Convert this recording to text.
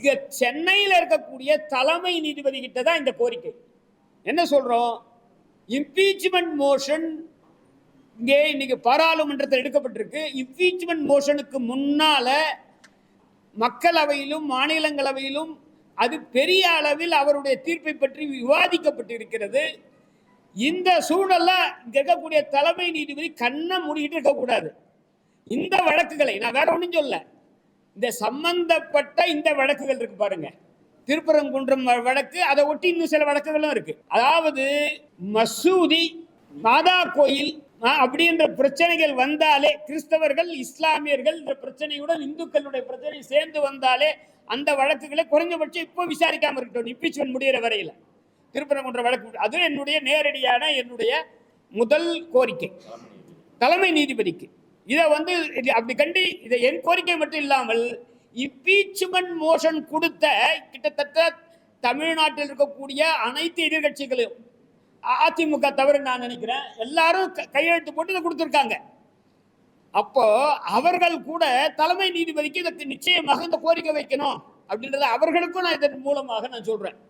இங்கே சென்னையில் இருக்கக்கூடிய தலைமை நீதிபதி கிட்ட தான் இந்த கோரிக்கை. என்ன சொல்கிறோம் இம்பீச்மெண்ட் மோஷன் இங்கே இன்னைக்கு பாராளுமன்றத்தில் எடுக்கப்பட்டிருக்கு. இம்பீச்மெண்ட் மோஷனுக்கு முன்னால் மக்களவையிலும் மாநிலங்களவையிலும் அது பெரிய அளவில் அவருடைய தீர்ப்பை பற்றி விவாதிக்கப்பட்டிருக்கிறது. இந்த சூழல்ல இங்க இருக்கக்கூடிய தலைமை நீதிபதி கண்ணை மூடிக்கிட்டு இருக்கக்கூடாது. இந்த வழக்குகளை நான் வேற ஒன்றும் சொல்ல இந்த சம்பந்தப்பட்ட இந்த வழக்குகள் இருக்கு பாருங்க. திருப்பரங்குன்றம் வ- வழக்கு அதை ஒட்டி இன்னும் சில வழக்குகளும் இருக்கு. அதாவது மசூதி மாதா கோயில் அப்படின்ற பிரச்சனைகள் வந்தாலே கிறிஸ்தவர்கள் இஸ்லாமியர்கள் இந்த பிரச்சனையுடன் இந்துக்களுடைய பிரச்சனை சேர்ந்து வந்தாலே அந்த வழக்குகளை குறைஞ்சபட்சம் இப்போ விசாரிக்காம இருக்கட்டும். இப்பிச்சுவன் முடிகிற வரையில். திருப்பரங்குன்ற வழக்கு அது என்னுடைய நேரடியான என்னுடைய முதல் கோரிக்கை. தலைமை நீதிபதிக்கு. இதை வந்து இது அப்படி கண்டி இதை என் கோரிக்கை மட்டும் இல்லாமல் இம்பீச்மெண்ட் மோஷன் கொடுத்த கிட்டத்தட்ட தமிழ்நாட்டில் இருக்கக்கூடிய அனைத்து எதிர்கட்சிகளும் அதிமுக தவிர நான் நினைக்கிறேன் எல்லாரும் க- கையெழுத்து போட்டு இதை கொடுத்துருக்காங்க. அப்போ அவர்கள் கூட தலைமை நீதிபதிக்கு இதற்கு நிச்சயமாக இந்த கோரிக்கை வைக்கணும் அப்படின்றத அவர்களுக்கும் நான் இதன் மூலமாக நான் சொல்றேன்.